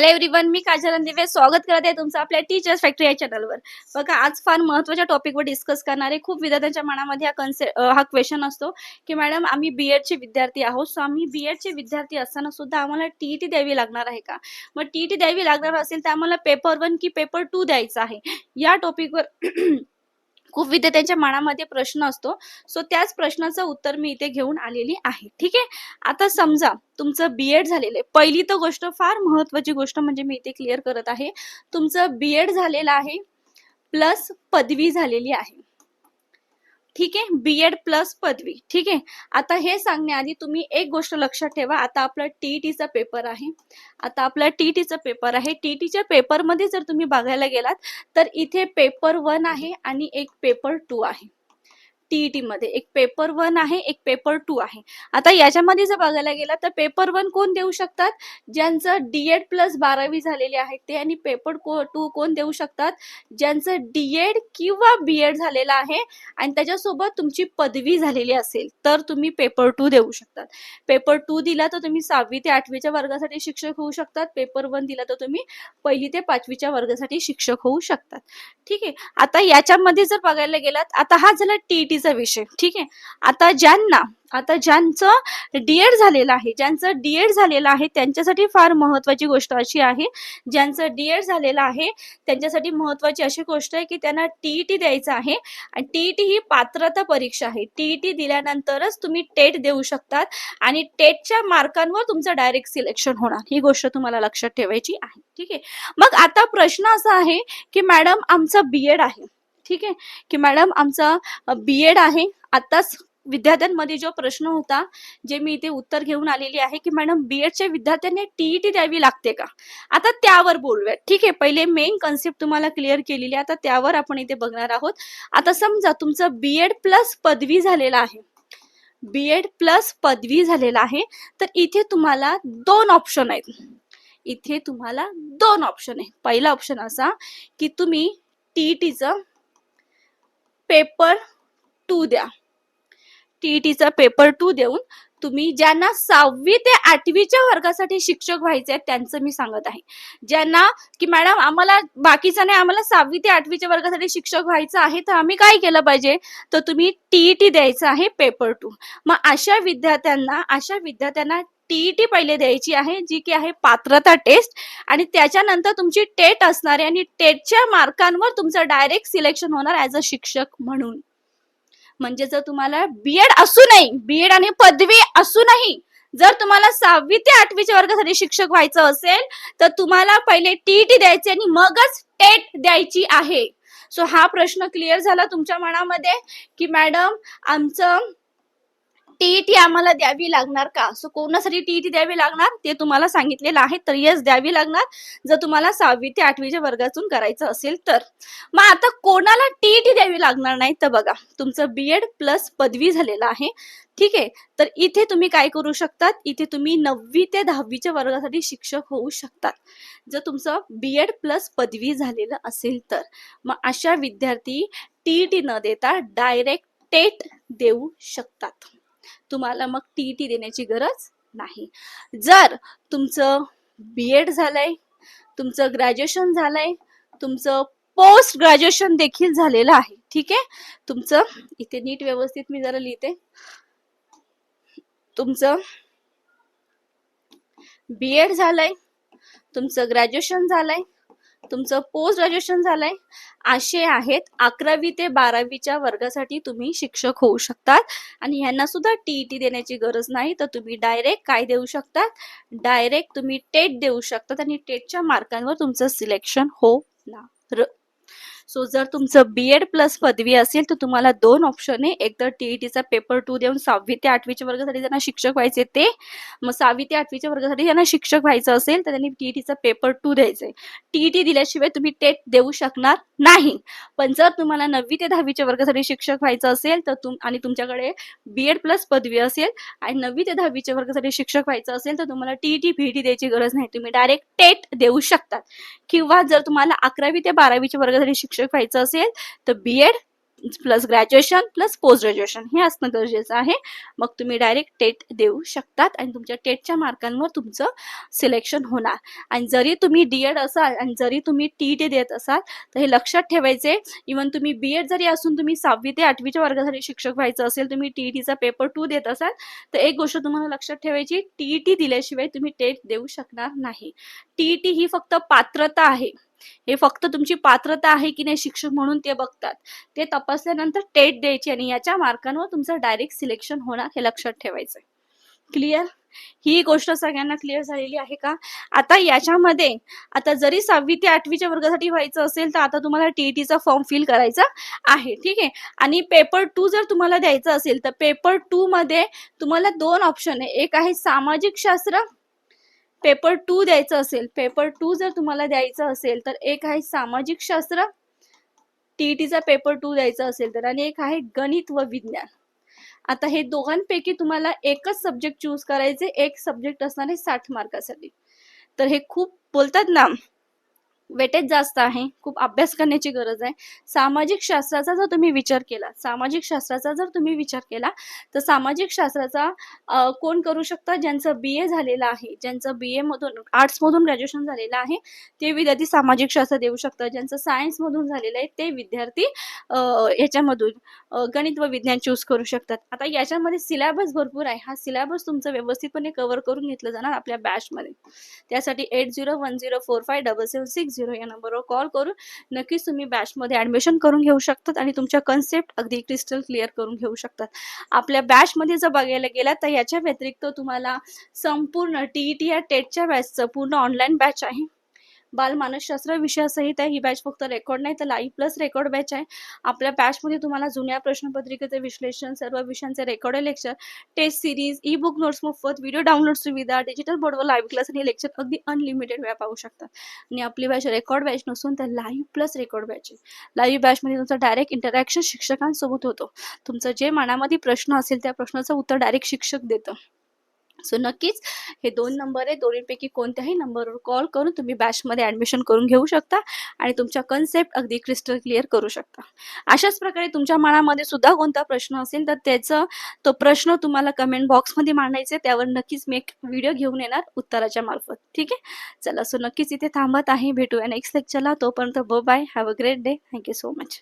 Hello everyone मी काजल दिवे स्वागत करत आहे तुमचं आपल्या टीचर्स फॅक्टरी या चॅनलवर बघा आज फार महत्त्वाच्या टॉपिकवर डिस्कस करणार आहे. खूप विद्यार्थ्यांच्या मनामध्ये हा कन्से हा क्वेश्चन असतो की मॅडम आम्ही बी एडचे विद्यार्थी आहोत. सो आम्ही बी एडचे विद्यार्थी असताना सुद्धा आम्हाला टी टी द्यावी लागणार आहे का? मग टी टी द्यावी लागणार असेल तर आम्हाला पेपर वन की पेपर टू द्यायचा आहे. या टॉपिकवर खूप विद्यार्थ्यांच्या मनामध्ये प्रश्न असतो. सो त्याच प्रश्नाचं उत्तर मी इथे घेऊन आलेली आहे. ठीक आहे? आता समजा तुमचं बी एड झालेलं आहे. पहिली तर गोष्ट फार महत्वाची गोष्ट म्हणजे मी इथे क्लिअर करत आहे. तुमचं बी एड झालेलं आहे प्लस पदवी झालेली आहे. ठीक आहे? बी एड प्लस पदवी. ठीक आहे? आता हे सांगण्याआधी तुम्ही एक गोष्ट लक्षात ठेवा. आता आपला टीईटीचा पेपर आहे. आता आपला टीईटीचा पेपर आहे. टीईटीच्या पेपरमध्ये जर तुम्ही बघायला गेलात तर इथे पेपर वन आहे आणि एक पेपर टू आहे. टीईटी मध्ये. एक पेपर वन आहे एक पेपर टू आहे. आता याच्यामध्ये जर बघायला गेला तर पेपर वन कोण देऊ शकतात? ज्यांचं डीएड प्लस बारावी झालेले आहे ते आणि पेपर को टू कोण देऊ शकतात? ज्यांचं डीएड किंवा बीएड झालेलं आहे आणि त्याच्यासोबत तुमची पदवी झालेली असेल तर तुम्ही पेपर टू देऊ शकतात. पेपर टू दिला तर तुम्ही सहावी ते आठवीच्या वर्गासाठी शिक्षक होऊ शकतात. पेपर वन दिला तर तुम्ही पहिली ते पाचवीच्या वर्गासाठी शिक्षक होऊ शकतात. ठीक आहे? आता याच्यामध्ये जर बघायला गेलात आता हा झाला टीईटीचा विषय. ठीक आहे? आता ज्यांना आता ज्यांचं डीएड झालेलं आहे ज्यांचं डीएड झालेलं आहे त्यांच्यासाठी फार महत्वाची गोष्ट अशी आहे. ज्यांचं डीएड झालेलं आहे त्यांच्यासाठी महत्वाची अशी गोष्ट आहे की त्यांना टीईटी द्यायचं आहे. आणि टीईटी ही पात्रता परीक्षा आहे. टीईटी दिल्यानंतरच तुम्ही टेट देऊ शकतात आणि टेटच्या मार्कांवर तुमचं डायरेक्ट सिलेक्शन होणार. ही गोष्ट तुम्हाला लक्षात ठेवायची आहे. ठीक आहे? मग आता प्रश्न असा आहे की मॅडम आमचं बीएड आहे. ठीक आहे? की मॅडम आमचा बीएड आहे. आताच विद्यार्थ्यांमध्ये जो प्रश्न होता जे मी इथे उत्तर घेऊन आलेली आहे की मॅडम बीएडच्या विद्यार्थ्यांनी टीईटी द्यावी लागते का? आता त्यावर बोलूया ठीक आहे? पहिले मेन कन्सेप्ट तुम्हाला क्लिअर केलेली आहे. आता त्यावर आपण इथे बघणार आहोत. आता समजा तुमचं बीएड प्लस पदवी झालेला आहे. बीएड प्लस पदवी झालेला आहे. तर इथे तुम्हाला दोन ऑप्शन आहेत. इथे तुम्हाला दोन ऑप्शन आहे पहिला ऑप्शन असा की तुम्ही टीईटीचं पेपर टू द्या. टीईटीचा पेपर टू देऊन तुम्ही ज्यांना सहावी ते आठवीच्या वर्गासाठी शिक्षक व्हायचे आहेत त्यांचं मी सांगत आहे. ज्यांना की मॅडम आम्हाला बाकीचं नाही आम्हाला सहावी ते आठवीच्या वर्गासाठी शिक्षक व्हायचं आहे तर आम्ही काय केलं पाहिजे? तर तुम्ही टीईटी द्यायचं आहे पेपर टू. मग अशा विद्यार्थ्यांना अशा विद्यार्थ्यांना टीईटी पहिले द्यायची आहे जी की आहे पात्रता टेस्ट. आणि त्याच्यानंतर तुमची टेट असणार आहे आणि टेटच्या मार्कांवर तुमचं डायरेक्ट सिलेक्शन होणार ऍज अ शिक्षक म्हणून. म्हणजे जर तुम्हाला बीएड असूनही बीएड आणि पदवी असूनही जर तुम्हाला सहावी ते आठवीच्या वर्गासाठी शिक्षक व्हायचं असेल तर तुम्हाला पहिले टीईटी द्यायची आणि मगच टेट द्यायची आहे. सो हा प्रश्न क्लिअर झाला तुमच्या मनामध्ये? की मॅडम आमचं टीईटी आम्हाला द्यावी लागणार का? सो कोणासाठी टीईटी द्यावी लागणार? ते तुम्हाला सांगितलेलं आहे. तर येस द्यावी लागणार. जर तुम्हाला सहावी ते आठवीच्या वर्गातून करायचं असेल तर. मग आता कोणाला टीईटी द्यावी लागणार नाही तर बघा तुमचं बीएड प्लस पदवी झालेलं आहे. ठीक आहे? तर इथे तुम्ही काय करू शकतात? इथे तुम्ही नववी ते दहावीच्या वर्गासाठी शिक्षक होऊ शकतात. जर तुमचं बीएड प्लस पदवी झालेलं असेल तर. मग अशा विद्यार्थी टीईटी न देता डायरेक्ट टेट देऊ शकतात. तुम्हाला मग टी टी देण्याची गरज नाही. जर तुमचं बीएड झालंय तुमचं ग्रॅज्युएशन झालंय तुमचं पोस्ट ग्रॅज्युएशन देखील झालेलं आहे ठीक आहे? तुमचं इथे नीट व्यवस्थित मी जरा लिहिते. तुमचं बीएड झालंय तुमचं ग्रॅज्युएशन झालंय तुमचं पोस्ट ग्रॅज्युएशन झालंय. असे आहेत अकरावी ते बारावीच्या वर्गासाठी तुम्ही शिक्षक होऊ शकतात. आणि ह्यांना सुद्धा टीईटी देण्याची गरज नाही तर तुम्ही डायरेक्ट काय देऊ शकतात? डायरेक्ट तुम्ही टेट देऊ शकतात आणि टेटच्या मार्कांवर तुमचं सिलेक्शन होणार. सो जर तुमचं बीएड प्लस पदवी असेल तर तुम्हाला दोन ऑप्शन आहे. एक तर टीईटीचा पेपर टू देऊन सहावी ते आठवीच्या वर्गासाठी ज्यांना शिक्षक व्हायचे ते मग सहावी ते आठवीच्या वर्गासाठी ज्यांना शिक्षक व्हायचं असेल तर त्यांनी टीईटीचा पेपर टू द्यायचंय टीईटी दिल्याशिवाय तुम्ही टेट देऊ शकणार नाही. पण जर तुम्हाला नववी ते दहावीच्या वर्गासाठी शिक्षक व्हायचं असेल तर तुम आणि तुमच्याकडे बीएड प्लस पदवी असेल आणि नववी ते दहावीच्या वर्गासाठी शिक्षक व्हायचं असेल तर तुम्हाला टीईटी टी द्यायची गरज नाही. तुम्ही डायरेक्ट टेट देऊ शकतात. किंवा जर तुम्हाला अकरावी ते बारावीच्या वर्गासाठी शिक्षक व्हायचं असेल तर BEd plus graduation plus post graduation हे असणं गरजेचं आहे. मग तुम्ही डायरेक्ट टेट देऊ शकतात आणि तुमच्या टेटच्या मार्कांवर तुमचं सिलेक्शन होणार. आणि जरी तुम्ही डी एड असाल आणि जरी तुम्ही टी टी देत असाल तर हे लक्षात ठेवायचे. इवन तुम्ही बी एड जरी असून तुम्ही सहावी ते आठवीच्या वर्गासाठी शिक्षक व्हायचं असेल तुम्ही टी टीचा पेपर टू देत असाल तर एक गोष्ट तुम्हाला लक्षात ठेवायची टी टी दिल्याशिवाय तुम्ही टेट देऊ शकणार नाही. टी टी ही फक्त पात्रता आहे. हे फक्त तुमची पात्रता आहे की नाही शिक्षक म्हणून ते बघतात. ते तपासल्यानंतर टेट द्यायची आणि याच्या मार्कांवर तुमचं डायरेक्ट सिलेक्शन होणार हे लक्षात ठेवायचं क्लिअर ही गोष्ट सगळ्यांना क्लिअर झालेली आहे का? आता याच्यामध्ये आता जरी सहावी ते आठवीच्या वर्गासाठी व्हायचं असेल तर आता तुम्हाला टीईटीचा फॉर्म फिल करायचा आहे. ठीक आहे? आणि पेपर टू जर तुम्हाला द्यायचं असेल तर पेपर टू मध्ये तुम्हाला दोन ऑप्शन आहे. एक आहे सामाजिक शास्त्र पेपर टू द्यायचं असेल पेपर टू जर तुम्हाला द्यायचं असेल तर एक आहे सामाजिक शास्त्र टीईटीचा पेपर टू द्यायचा असेल तर आणि एक आहे गणित व विज्ञान. आता हे दोघांपैकी तुम्हाला एकच सब्जेक्ट चूज करायचे एक सब्जेक्ट असणार आहे साठ मार्कासाठी तर हे खूप बोलतात ना वेटेज जास्त आहे खूप अभ्यास करण्याची गरज आहे. सामाजिक शास्त्राचा जर तुम्ही विचार केला सामाजिक शास्त्राचा जर तुम्ही विचार केला तर सामाजिक शास्त्राचा कोण करू शकता? ज्यांचं बी ए झालेलं आहे ज्यांचं बी एमधून आर्ट्समधून ग्रॅज्युएशन झालेलं आहे ते विद्यार्थी सामाजिक शास्त्र देऊ शकतात ज्यांचं सायन्समधून झालेलं आहे ते विद्यार्थी याच्यामधून गणित व विज्ञान चूज करू शकतात. आता याच्यामध्ये सिलेबस भरपूर आहे. हा सिलेबस तुमचं व्यवस्थितपणे कव्हर करून घेतलं जाणार आपल्या बॅचमध्ये त्यासाठी eight zero one zero four five double seven six zero या नंबरवर कॉल करून नक्कीच तुम्ही बॅचमध्ये ॲडमिशन करून घेऊ शकतात आणि तुमच्या कन्सेप्ट अगदी क्रिस्टल क्लिअर करून घेऊ शकतात. आपल्या बॅचमध्ये जर बघायला गेला तर याच्या व्यतिरिक्त तुम्हाला संपूर्ण टी ई टी या टेटच्या बॅचचं पूर्ण ऑनलाईन बॅच आहे. बालमानसशास्त्र विषयासहित आहे. ही बॅच फक्त रेकॉर्ड नाही तर लाईव्ह प्लस रेकॉर्ड बॅच आहे. आपल्या बॅचमध्ये तुम्हाला जुन्या प्रश्नपत्रिकेचे विश्लेषण सर्व विषयांचे record lecture test series e book notes मोफत व्हिडिओ डाउनलोड सुविधा डिजिटल बोर्डवर लाईव्ह क्लास आणि लेक्चर अगदी अनलिमिटेड वेळा पाहू शकतात आणि आपली बॅच रेकॉर्ड बॅच नसून तर लाईव्ह प्लस रेकॉर्ड बॅच आहे. लाईव्ह बॅचमध्ये तुमचं डायरेक्ट इंटरॅक्शन शिक्षकांसोबत होतो. तुमचं जे मनामध्ये प्रश्न असेल त्या प्रश्नाचं उत्तर डायरेक्ट शिक्षक देतं. सो नक्कीच हे दोन नंबर आहे दोन्हीपैकी कोणत्याही नंबरवर कॉल करून तुम्ही बॅचमध्ये ॲडमिशन करून घेऊ शकता आणि तुमच्या कन्सेप्ट अगदी क्रिस्टल क्लिअर करू शकता. अशाच प्रकारे तुमच्या मनामध्ये सुद्धा कोणता प्रश्न असेल तर त्याचं तो प्रश्न तुम्हाला कमेंट बॉक्समध्ये मांडायचे त्यावर नक्कीच मी एक व्हिडिओ घेऊन येणार उत्तराच्या मार्फत. ठीक आहे? चला सो नक्कीच इथे थांबत आहे. भेटूया नेक्स्ट लेक्चरला तोपर्यंत ब bye have a great day thank you so much